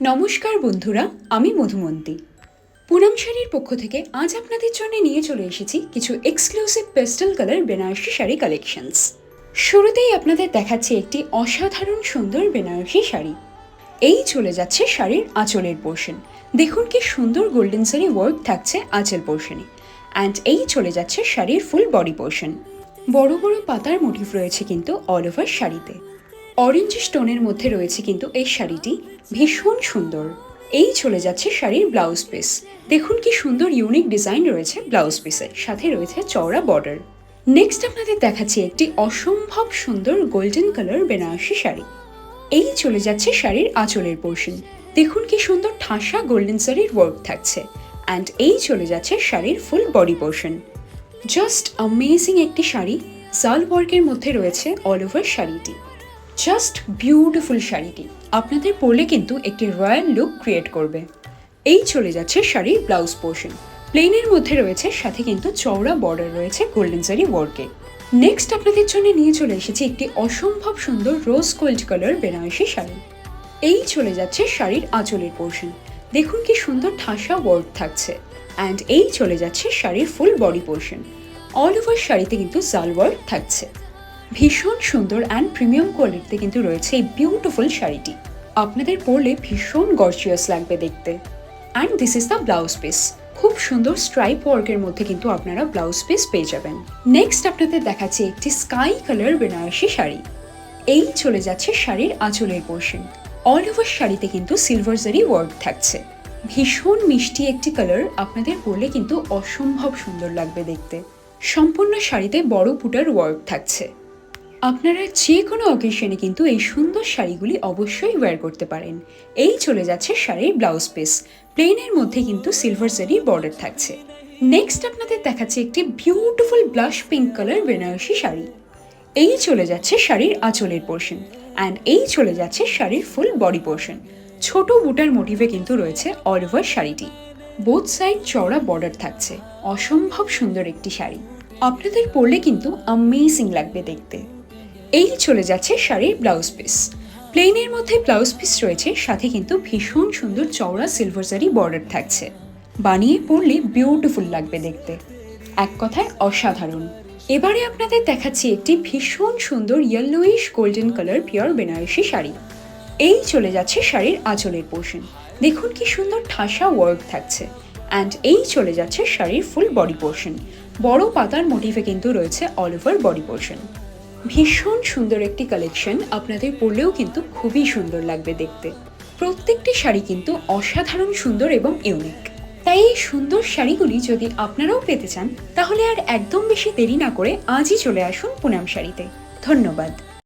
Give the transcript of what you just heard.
নমস্কার বন্ধুরা, আমি মধুমন্তী। পুনম শাড়ির পক্ষ থেকে আজ আপনাদের জন্য নিয়ে চলে এসেছি কিছু exclusive pastel colour Banarasi sari collections শুরুতেই আপনাদের দেখাচ্ছি একটি অসাধারণ সুন্দর বেনারসি শাড়ি। এই চলে যাচ্ছে শাড়ির আঁচলের পোর্শন দেখুন কি সুন্দর গোল্ডেন সারি ওয়ার্ক থাকছে আঁচল পোর্শনে অ্যান্ড এই চলে যাচ্ছে শাড়ির ফুল বডি পোর্শন বড় বড় পাতার মোটিভ রয়েছে কিন্তু অল ওভার শাড়িতে। অরেঞ্জ স্টোনের মধ্যে রয়েছে কিন্তু এই শাড়িটি ভীষণ সুন্দর। এই চলে যাচ্ছে শাড়ির ব্লাউজ পিস। দেখুন কি সুন্দর ইউনিক ডিজাইন রয়েছে ব্লাউজ পিসের, সাথে রয়েছে চওড়া বর্ডার। নেক্সট আপনাদের দেখাচ্ছি একটি অসম্ভব সুন্দর গোল্ডেন কালার বেনারসি শাড়ি। এই চলে যাচ্ছে শাড়ির আঁচলের পোর্শন। দেখুন কি সুন্দর ঠাসা গোল্ডেন শাড়ির ওয়ার্ক থাকছে। অ্যান্ড এই চলে যাচ্ছে শাড়ির full body portion. Just amazing একটি শাড়ি। জাল ওয়ার্কের মধ্যে রয়েছে অল ওভার শাড়িটি। জাস্ট বিউটিফুল শাড়িটি। আপনাদের পরলে কিন্তু একটি রয়্যাল লুক ক্রিয়েট করবে। এই চলে যাচ্ছে শাড়ির ব্লাউজ পোর্শন প্লেনের মধ্যে রয়েছে, সাথে কিন্তু চওড়া বর্ডার রয়েছে গোল্ডেন জারি ওয়ার্কে নেক্সট আপনাদের জন্য নিয়ে চলে এসেছি একটি অসম্ভব সুন্দর rose gold colour Banarasi sari. এই চলে যাচ্ছে শাড়ির আঁচলের পোর্শন দেখুন কি সুন্দর ঠাসা ওয়ার্ক থাকছে। অ্যান্ড এই চলে যাচ্ছে শাড়ির full body portion all over শাড়িতে কিন্তু জাল ওয়ার্ক থাকছে। ভীষণ সুন্দর অ্যান্ড প্রিমিয়াম কোয়ালিটিতে কিন্তু রয়েছে এই বিউটিফুল শাড়িটি। আপনাদের পরলে ভীষণ গর্জিয়াস লাগবে দেখতে। And this is the blouse piece খুব সুন্দর স্ট্রাইপ ওয়ার্কের মধ্যে কিন্তু আপনারা ব্লাউজ পিস পেয়ে যাবেন। নেক্সট আপনাদের দেখাচ্ছি একটি স্কাই কালার বেনারসি শাড়ি। এই চলে যাচ্ছে শাড়ির আঁচলের পোর্শন অল ওভার শাড়িতে কিন্তু সিলভার জারি ওয়ার্ক থাকছে। ভীষণ মিষ্টি একটি কালার আপনাদের পরলে কিন্তু অসম্ভব সুন্দর লাগবে দেখতে। সম্পূর্ণ শাড়িতে বড় পুটার ওয়ার্ক থাকছে। আপনারা যে কোনো অকেশনে কিন্তু এই সুন্দর শাড়িগুলি অবশ্যই ওয়্যার করতে পারেন। এই চলে যাচ্ছে শাড়ির ব্লাউজ পিস প্লেনের মধ্যে কিন্তু সিলভার জারির বর্ডার থাকছে। নেক্সট আপনাদের দেখাচ্ছে একটি beautiful blush pink colour Banarasi sari. এই চলে যাচ্ছে শাড়ির আঁচলের পোর্শন অ্যান্ড এই চলে যাচ্ছে শাড়ির ফুল বডি পোর্শন ছোট বুটার মোটিভে কিন্তু রয়েছে অল ওভার শাড়িটি। বোথ সাইড চওড়া বর্ডার থাকছে। অসম্ভব সুন্দর একটি শাড়ি। আপনাদের পরলে কিন্তু অ্যামেজিং লাগবে দেখতে। এই চলে যাচ্ছে শাড়ির ব্লাউজ পিস প্লেনের মধ্যে ব্লাউজ পিস রয়েছে, সাথে কিন্তু ভীষণ সুন্দর চওড়া সিলভার জারি বর্ডার থাকছে। বানিয়ে পরলে বিউটিফুল লাগবে দেখতে। এক কথায় অসাধারণ। এবারে আপনাদের দেখাচ্ছি একটি ভীষণ সুন্দর yellowish golden colour pure Banarasi sari. এই চলে যাচ্ছে শাড়ির আঁচলের পোর্শন দেখুন কি সুন্দর ঠাসা ওয়ার্ক থাকছে। অ্যান্ড এই চলে যাচ্ছে শাড়ির ফুল বডি পোর্শন বড় পাতার মোটিভে কিন্তু রয়েছে অল ওভার বডি পোর্শন ভীষণ সুন্দর একটি কালেকশন আপনাদের পরলেও কিন্তু খুবই সুন্দর লাগবে দেখতে। প্রত্যেকটি শাড়ি কিন্তু অসাধারণ সুন্দর এবং ইউনিক তাই এই সুন্দর শাড়িগুলি যদি আপনারাও পেতে চান, তাহলে আর একদম বেশি দেরি না করে আজই চলে আসুন পুনাম শাড়িতে। ধন্যবাদ।